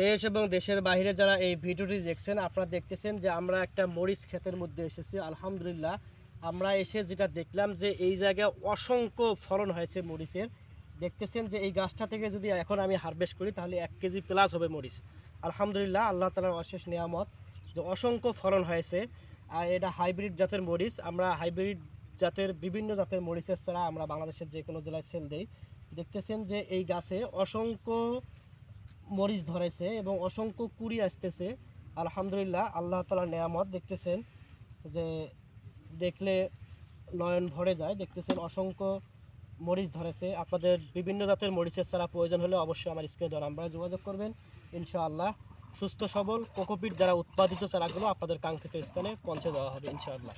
দেশ এবং দেশের বাইরে যারা এই ভিডিওটি দেখছেন, আপনারা দেখতেছেন যে আমরা একটা মরিচ ক্ষেতের মধ্যে এসেছি, আলহামদুলিল্লাহ। আমরা এসে যেটা দেখলাম যে এই জায়গায় অসংখ্য ফলন হয়েছে মরিচের। দেখতেছেন যে এই গাছটা থেকে যদি এখন আমি হারভেস্ট করি, তাহলে এক কেজি প্লাস হবে মরিচ। আলহামদুলিল্লাহ, আল্লাহ তালার অশেষ নিয়ামত যে অসংখ্য ফলন হয়েছে। আর এটা হাইব্রিড জাতের মরিচ। আমরা হাইব্রিড জাতের, বিভিন্ন জাতের মরিচের ছাড়া আমরা বাংলাদেশের যে কোনো জেলায় সেল দিই। দেখতেছেন যে এই গাছে অসংখ্য মরিচ ধরেছে এবং অসংখ্য কুড়ি আসতেছে। আলহামদুলিল্লাহ, আল্লাহ তালার নেয়ামত দেখতেছেন যে দেখলে নয়ন ভরে যায়। দেখতেছেন অসংখ্য মরিচ ধরেছে। আপনাদের বিভিন্ন জাতের মরিচের চারা প্রয়োজন হলে অবশ্যই আমার স্ক্রিনে দেওয়া নাম্বারে যোগাযোগ করবেন। ইনশাআল্লাহ, সুস্থ সবল কোকোপিট দ্বারা উৎপাদিত চারাগুলো আপনাদের কাঙ্ক্ষিত স্থানে পৌঁছে দেওয়া হবে ইনশাআল্লাহ।